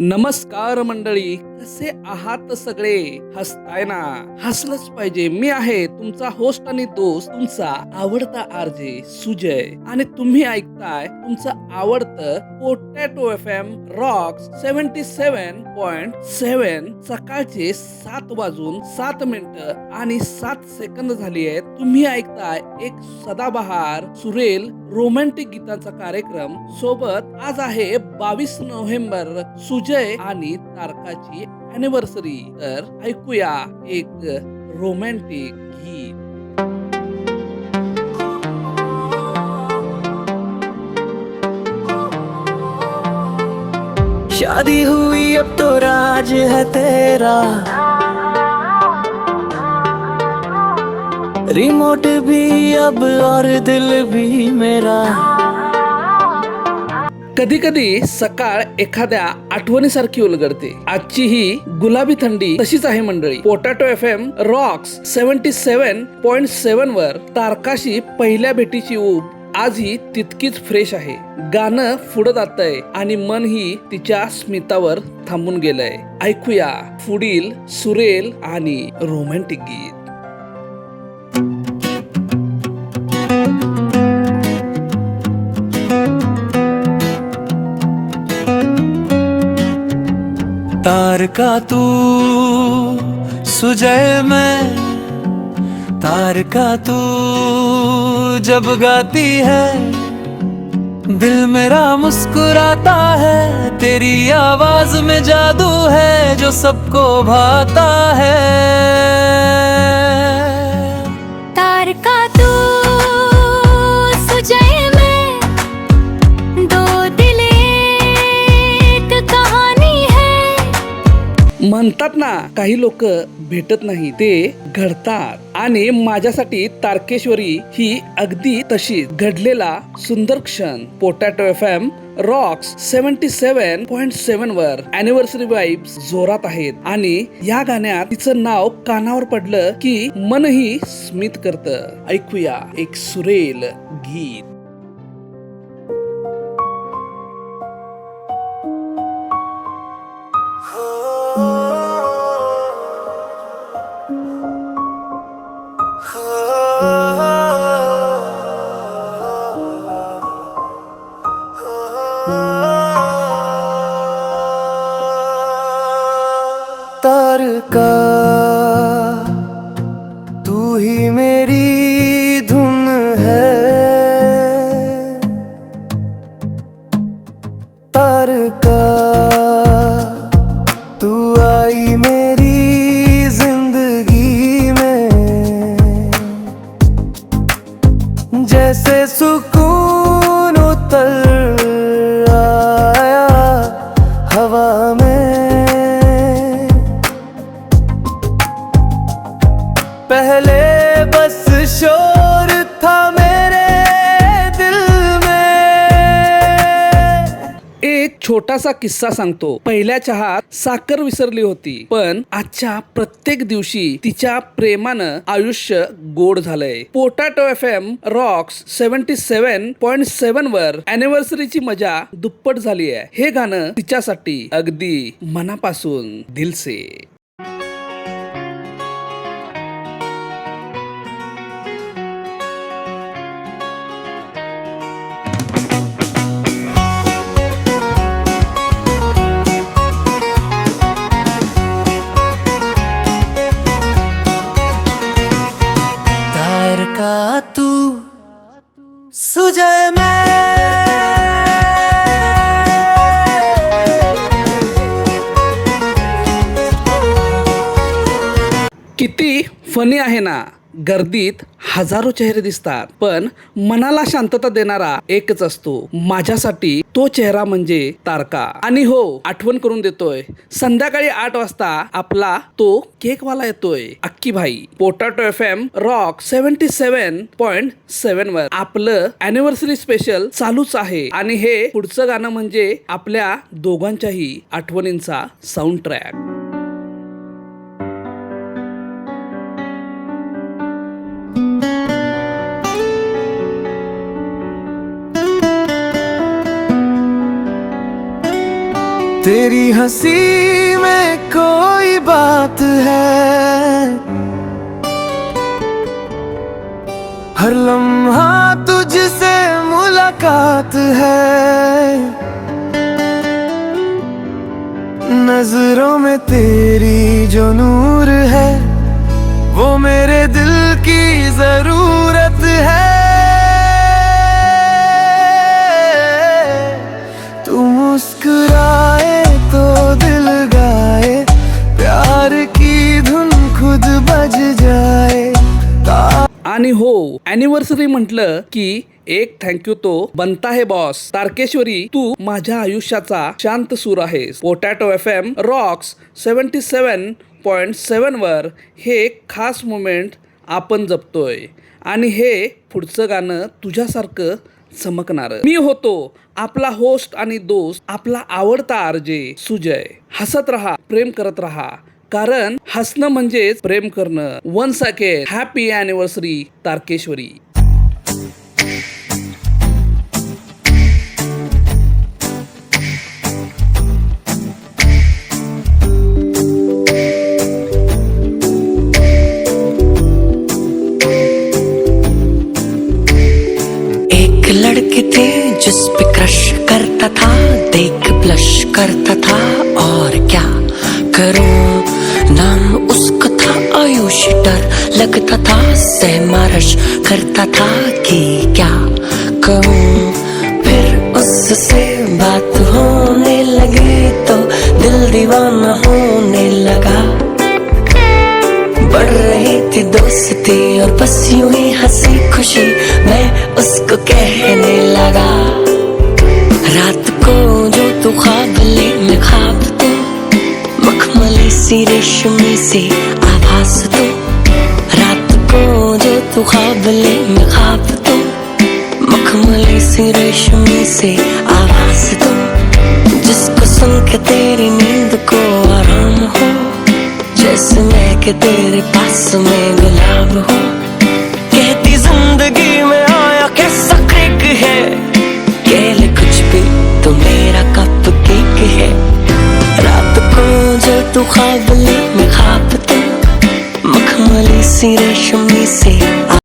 नमस्कार मंडळी कसे आहात सगळे? हसताय ना? हसलंच पाहिजे. मी आहे तुमचा होस्ट आणि दोस्त तुमचा आवडता आरजे सुजय. आणि तुम्ही ऐकताय तुमचं आवडतं potato F M rock seventy seven point seven सकाळचे सात वाजून सात मिनिट आणि सात सेकंद झाली आहेत. तुम्ही ऐकताय एक सदाबहार सुरेल रोमॅन्टिक गीतांचा कार्यक्रम सोबत आज आहे बावीस नोव्हेंबर सुजय आणि तारकाची अॅनिव्हर्सरी तर ऐकूया एक रोमॅन्टिक गीत. शादी हुई अब तो राज है तेरा। रिमोट भी अब और दिल भी मेरा। कधी कधी सकाळ एखाद्या आठवणीसारखी उलगडते. आजची ही गुलाबी थंडी तशीच आहे मंडळी. Potato F M rocks seventy seven point seven वर तारकाशी पहिल्या भेटीची ऊब आजही तितकीच फ्रेश आहे. गाणं पुढं जातंय आणि मनही तिच्या स्मितावर थांबून गेलंय. ऐकूया पुढील सुरेल आणि रोमॅन्टिक गीत. तार का तू, सुजय मैं। तार का तू जब गाती है, दिल मेरा मुस्कुराता है। तेरी आवाज़ में जादू है जो सबको भाता है। म्हणतात ना काही लोक भेटत नाही ते घडतात. आणि माझ्यासाठी तारकेश्वरी ही अगदी तशी घडलेला सुंदर क्षण. Potato F M rocks seventy seven point seven वर अॅनिव्हर्सरी वाईब्स जोरात आहेत. आणि या गाण्यात तिचं नाव कानावर पडलं की मनही स्मित करत. ऐकूया एक सुरेल गीत. मेरी पहले बस शोर था मेरे दिल में। एक छोटासा किस्सा सांगतो. पहिल्या चहात साखर विसरली होती पण आजच्या प्रत्येक दिवशी तिच्या प्रेमानं आयुष्य गोड झालंय. Potato F M rocks seventy seven point seven वर अॅनिव्हर्सरीची मजा दुप्पट झाली आहे हे गाणं तिच्यासाठी अगदी मनापासून दिलसे. किती फनी आहे ना गर्दीत हजारो चेहरे दिसतात पण मनाला शांतता देणारा एकच असतो. माझ्यासाठी तो चेहरा म्हणजे तारका. आणि हो आठवण करून देतोय संध्याकाळी आठ वाजता आपला तो केकवाला येतोय अक्की भाई. Potato F M rock seventy seven point seven वर. आपलं अॅनिव्हर्सरी स्पेशल चालूच आहे. आणि हे पुढचं गाणं म्हणजे आपल्या दोघांच्याही आठवणींचा साऊंड ट्रॅक तेरी हँसी में कोई बात है। हर लम्हा तुझसे मुलाकात है। नज़रों में तेरी जो नूर है, वो मेरे दिल की ज़रूरत है। मुस्कुराए तो दिल गाए। प्यार की धुन खुद बज जाए। आणि हो अॅनिव्हर्सरी म्हटलं की एक थँक्यू तो बनता है बॉस तारकेश्वरी तू माझ्या आयुष्याचा शांत सूर आहेस. Potato F M rocks seventy seven point seven वर हे एक खास मुमेंट आपण जपतोय. आणि हे पुढचं गाणं तुझ्यासारखं चमकणार. मी होतो आपला होस्ट आणि दोस्त आपला आवडता आरजे सुजय. हसत रहा प्रेम करत रहा. कारण हसणं म्हणजेच प्रेम करणं. One second happy anniversary Tarkeshwari. करता था और क्या करूँ? नाम उसका था आयुष, डर लगता था, सहमारश करता था कि क्या कहूँ फिर उससे बात होने लगी तो दिल दीवाना होने लगा। बढ़ रही थी दोस्ती और बस यूँ ही हँसी खुशी, मैं उसको कहने लगा। रात सी रेशमी सी आभास तो रात को जो तू ख्वाब ले मैं ख्वाब तो मखमली सी रेशमी से आभास तो जिसको सुन के तेरी नींद को आराम हो, जैसे मैं के तेरे पास में गुलाब हो। कहती ज़िंदगी में आया कैसा क्रिक है? जो में ख्वाब मखमली सी रेशमी से।